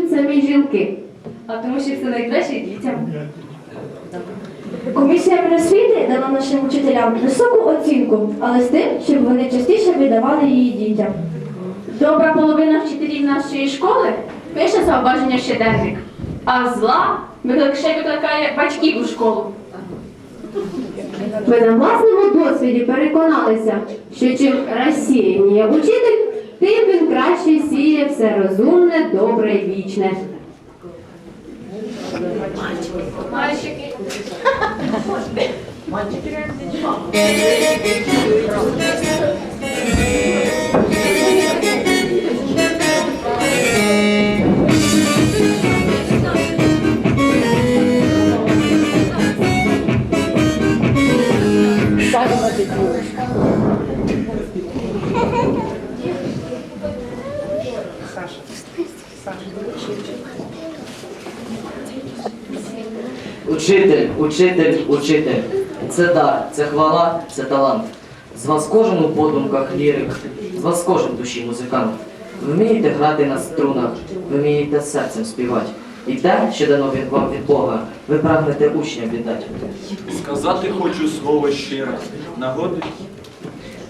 працюють самі жінки? А тому що це найкраще дітям. Комісія Міносвіти дала нашим учителям високу оцінку, але з тим, щоб вони частіше віддавали її дітям. Добра половина вчителів нашої школи пише зауваження в щоденник, а зла ще викликає батьків у школу. Ви на власному досвіді переконалися, що чим розсіяніє учитель, тим він краще сіє все розумне, добре і вічне. Мальчики. Учитель, учитель, учитель. Це дар, це хвала, це талант. З вас кожен у подумках лірик, з вас кожен душі музикант. Ви вмієте грати на струнах, ви вмієте серцем співати. І те, що дано від вам від Бога, ви прагнете учням віддати. Сказати хочу слово щире. Нагоди?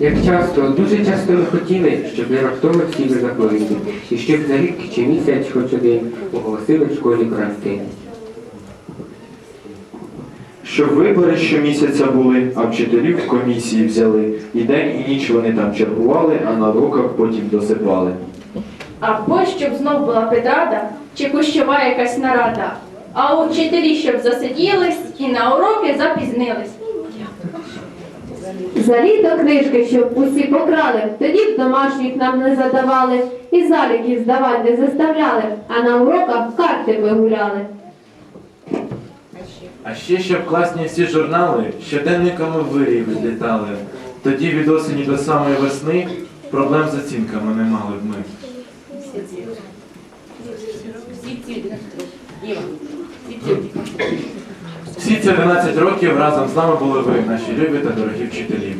Як часто, дуже часто ми хотіли, щоб не раптово всі ви захворіли, і щоб за рік чи місяць хоч один оголосили в школі карантин. Щоб вибори щомісяця були, а вчителів в комісії взяли. І день, і ніч вони там чергували, а на уроках потім досипали. Або щоб знов була педрада чи кущова якась нарада. А учителі, щоб засиділись і на уроки запізнились. За літо книжки, щоб усі покрали, тоді б домашніх нам не задавали, і заліків здавати не заставляли, а на уроках карти вигуляли. А ще щоб класні всі журнали щоденниками вирії відлітали. Тоді від осені до самої весни проблем з оцінками не мали б ми. Ці 11 років разом з нами були ви, наші любі та дорогі вчителі.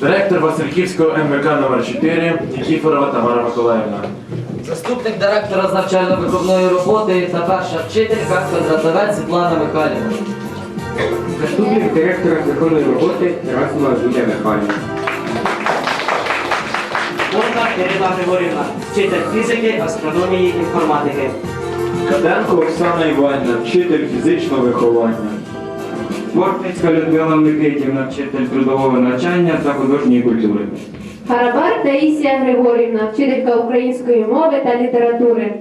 Директор Васильківського МВК номер 4 Нікіфорова Тамара Миколаївна. Заступник директора з навчально-виховної роботи та перша вчителька Кондратовець Світлана Михайлівна. Заступник директора законної роботи Герасимова Юлія Михайлівна. Морка Ірина Григорівна, вчитель фізики, астрономії, інформатики. Каденко Оксана Іванівна, вчитель фізичного виховання. Мортницька Людмила Микитівна, вчитель трудового навчання та художньої культури. Харабар Таїсія Григорівна, вчителька української мови та літератури.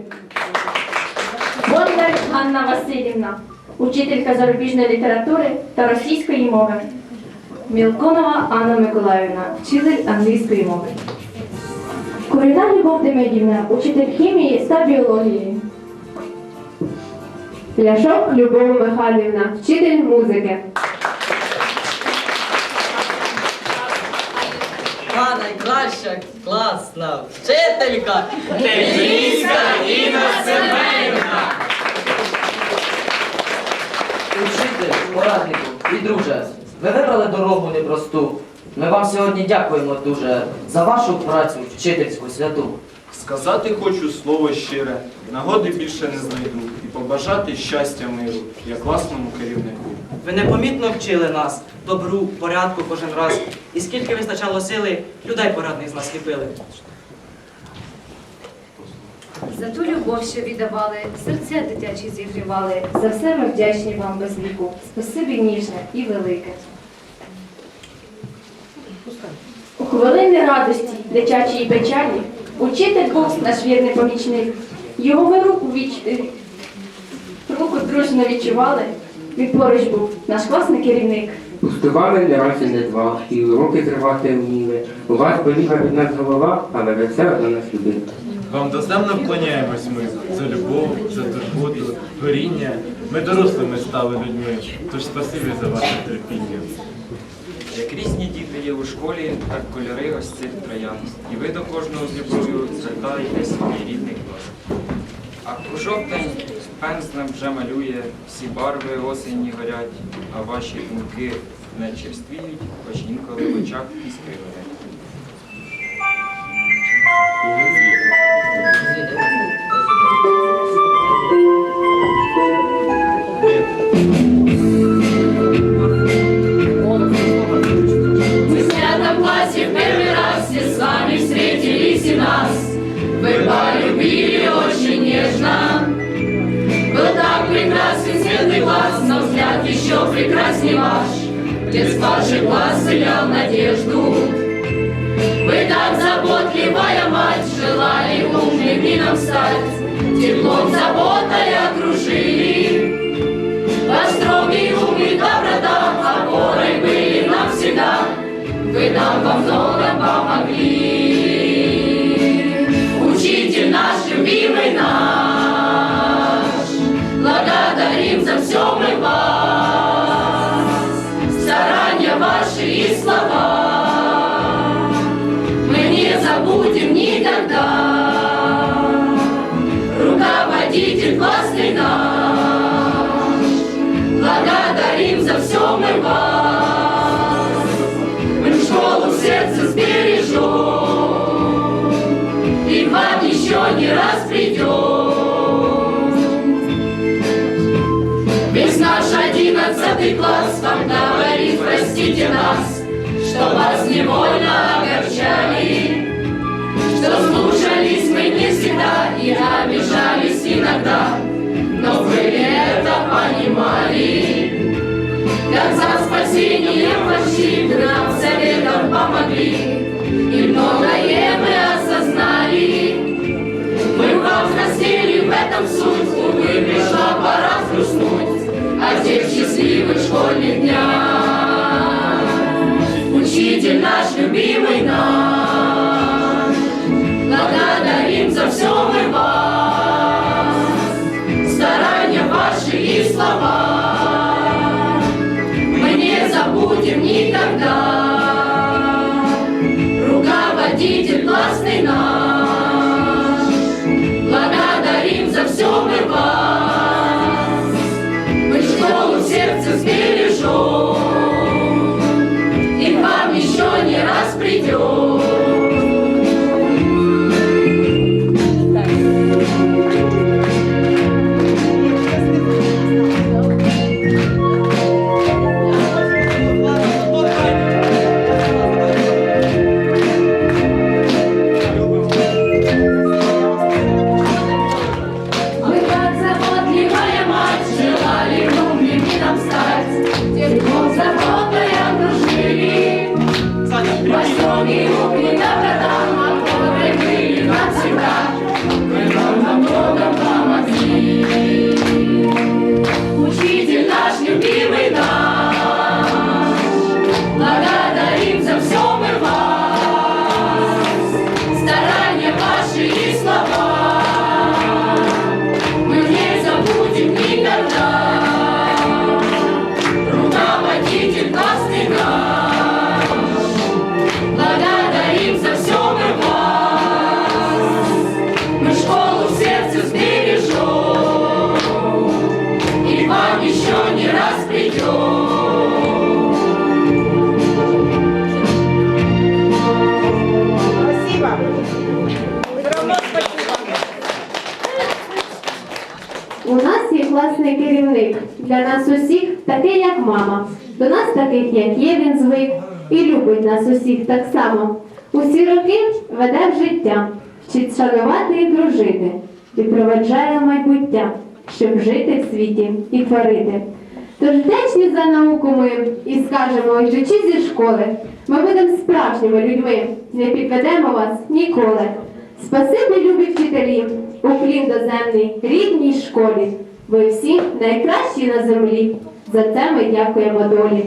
Бондар Ганна Васильівна, учителька зарубіжної літератури та російської мови. Мілконова Анна Миколаївна, вчитель англійської мови. Куріна Любов Демидівна, учитель хімії та біології. Ляшок Любов Михайлівна, вчитель музики. А найкраща класна вчителька Тельвійська Інна Семенівна. Учитель, пораднику і друже, ви вибрали дорогу непросту. Ми вам сьогодні дякуємо дуже за вашу працю вчительську святу. Сказати хочу слово щире, нагоди більше не знайду. І побажати щастя миру, як класному керівнику. Ви непомітно вчили нас добру, порядку кожен раз. І скільки вистачало сили, людей порадних з нас ліпили. За ту любов, що віддавали, серця дитячі зігрівали. За все ми вдячні вам без віку. Спасибі ніжне і велике. У хвилини радості, дитячої печалі, учитель був наш вірний помічник. Його ви руку, віч... е, руку дружно відчували. Він поруч був наш класний керівник. Пустували не раз і не два, і уроки зривати вміли. У вас боліла від нас голова, але ви все одно нас любили. Вам доземно вклоняємось ми за любов, за турботу, горіння. Ми дорослими стали людьми, тож спасибі за ваше терпіння. Як різні діти є у школі, так кольори ось цих троян. І ви до кожного з любов'ю звертаєте свій рідний клас. А у жовтень пензлем вже малює, всі барви осені горять, а ваші думки не черствіють, хоч інколи в очах і горять. Светлый глаз, но взгляд еще прекрасней ваш. Где старший класс вселял надежду. Вы так заботливая мать Желали умным мином стать. Теплом заботой окружили. Ваш строгий ум и доброта опорой были нам всегда. Вы нам во многом помогли. Учитель наш, любимый наш, благодарим за все мы вас. Старания ваши и слова мы не забудем никогда. Руководитель что вас невольно огорчали, что слушались мы не всегда и обижались иногда, но вы это понимали. Как за спасением вошли, вы нам советом помогли, и многое мы осознали. Мы растели в этом суть, увы, пришла пора взгрустнуть о тех счастливых школьных днях. Учитель наш, любимый наш, благодарим за все мы вас, старания ваши и слова. Класний керівник, для нас усіх такий, як мама. До нас таких, як є, він звик, і любить нас усіх так само. Усі роки веде в життя, вчить шанувати і дружити, і проведжає майбуття, щоб жити в світі і творити. Тож вдячні за науку ми і скажемо, йдучи зі школи, ми будемо справжніми людьми, не підведемо вас ніколи. Спасибі, любі вчителі, уклін доземний, рідній школі. Ви всі найкращі на землі. За це ми дякуємо долі.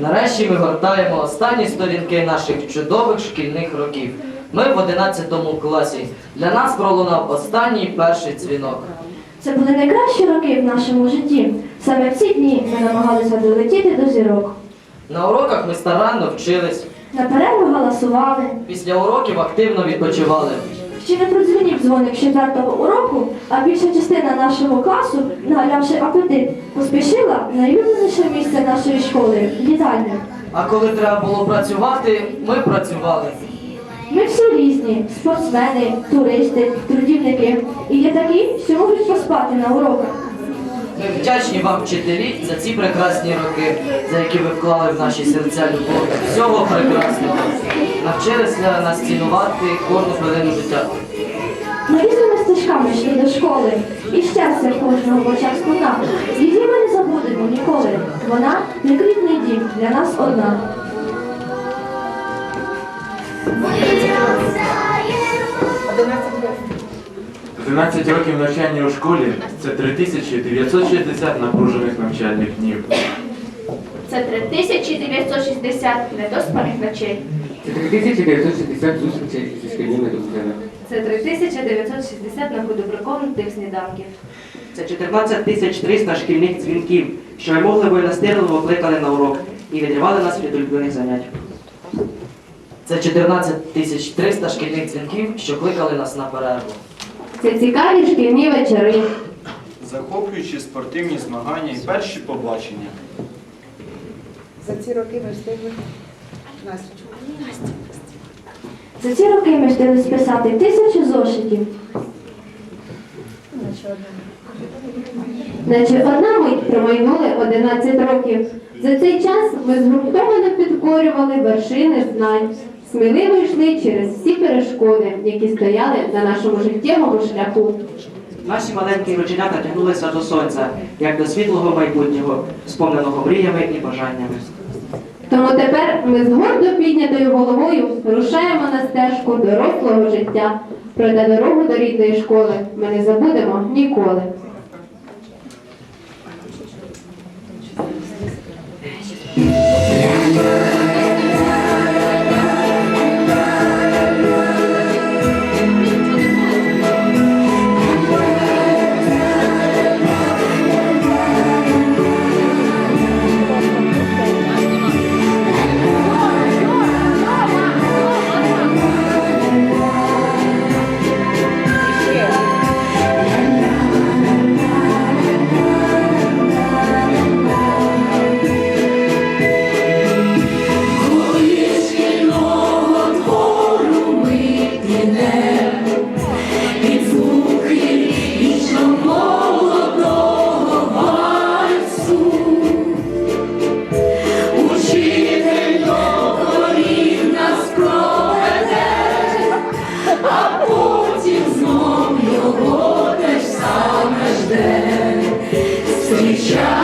Нарешті ми гортаємо останні сторінки наших чудових шкільних років. Ми в 11 класі. Для нас пролунав останній перший дзвінок. Це були найкращі роки в нашому житті. Саме в ці дні ми намагалися долетіти до зірок. На уроках ми старанно вчились. На перерву галасували. Після уроків активно відпочивали. Ще не продзвонів дзвоник четвертого уроку, а більша частина нашого класу, нагалявши апетит, поспішила в найулюбленіше місце нашої школи їдальню. А коли треба було працювати, ми працювали. Ми всі різні спортсмени, туристи, трудівники. І є такі, що можуть поспати на уроках. Ми вдячні вам, вчителі, за ці прекрасні роки, за які ви вклали в наші серця любов. Всього прекрасного. Навчилися нас цінувати кожну хвилину життя. Ми стежками йшли до школи, і щастя в кожного в очах спина. Її ми не забудемо ніколи. Вона як рідний дім для нас одна. – 12 років навчання у школі це 3960 напружених навчальних днів. Це 3960 недоспаних ночей. Це 3960 зустрічей зі шкільними друзями. Це 3960 нагодобрикованих сніданків. Це 14 300 шкільних дзвінків, що вимогливо і настирливо кликали на урок і відривали нас від улюблених занять. Це 14 300 шкільних дзвінків, що кликали нас на перерву. Це цікаві шкільні вечори. Захоплюючі спортивні змагання і перші побачення. За ці роки ми встигли Настю. За ці роки ми встигли списати тисячу зошитів. Наче одна мить промайнули 11 років. За цей час ми згуртовано підкорювали вершини знань, сміливо йшли через всі перешкоди, які стояли на нашому життєвому шляху. Наші маленькі рученята тягнулися до сонця, як до світлого майбутнього, сповненого мріями і бажаннями. Тому тепер ми з гордо піднятою головою рушаємо на стежку дорослого життя. Проте дорогу до рідної школи ми не забудемо ніколи. Elisha.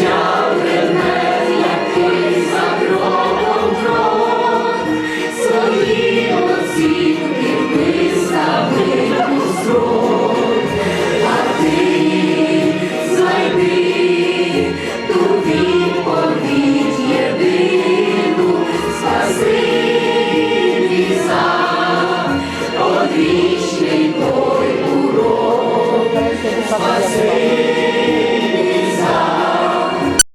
자.